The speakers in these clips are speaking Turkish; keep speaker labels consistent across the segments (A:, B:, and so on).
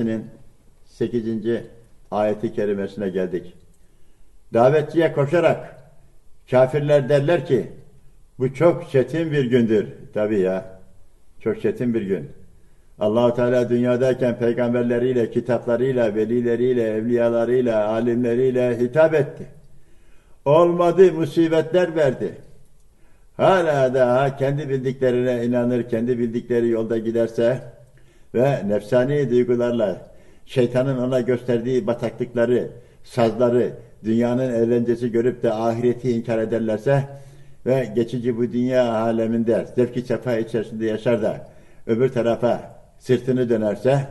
A: Suresinin 8. ayeti kerimesine geldik. Davetçiye koşarak kafirler derler ki bu çok çetin bir gündür. Tabii ya. Çok çetin bir gün. Allahu Teala dünyadayken peygamberleriyle, kitaplarıyla, velileriyle, evliyalarıyla, alimleriyle hitap etti. Olmadı musibetler verdi. Hala daha kendi bildiklerine inanır, kendi bildikleri yolda giderse ve nefsani duygularla şeytanın ona gösterdiği bataklıkları, sazları, dünyanın eğlencesi görüp de ahireti inkar ederlerse ve geçici bu dünya aleminde zevki sefa içerisinde yaşar da öbür tarafa sırtını dönerse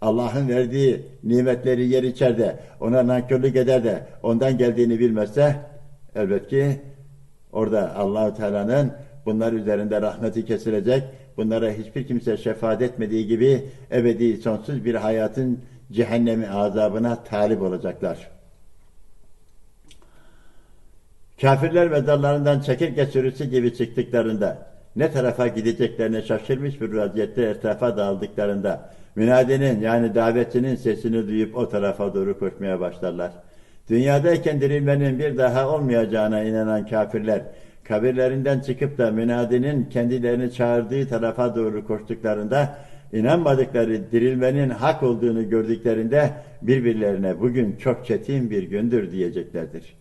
A: Allah'ın verdiği nimetleri yer içerde ona nankörlük eder de ondan geldiğini bilmezse elbet ki orada Allahu Teala'nın bunlar üzerinde rahmeti kesilecek. Bunlara hiçbir kimse şefaat etmediği gibi ebedi sonsuz bir hayatın cehennemi azabına talip olacaklar. Kafirler ve dallarından çekirge sürüsü gibi çıktıklarında, ne tarafa gideceklerine şaşırmış bir vaziyette etrafa dağıldıklarında, münadinin yani davetçinin sesini duyup o tarafa doğru koşmaya başlarlar. Dünyadayken dirilmenin bir daha olmayacağına inanan kafirler, kabirlerinden çıkıp da münadinin kendilerini çağırdığı tarafa doğru koştuklarında, inanmadıkları dirilmenin hak olduğunu gördüklerinde birbirlerine bugün çok çetin bir gündür diyeceklerdir.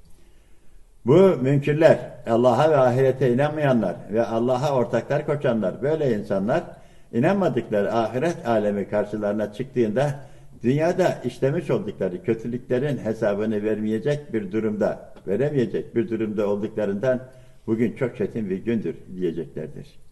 A: Bu münkirler, Allah'a ve ahirete inanmayanlar ve Allah'a ortaklar koşanlar, böyle insanlar inanmadıkları ahiret alemi karşılarına çıktığında dünyada işlemiş oldukları kötülüklerin hesabını vermeyecek bir durumda, veremeyecek bir durumda olduklarından bugün çok çetin bir gündür diyeceklerdir.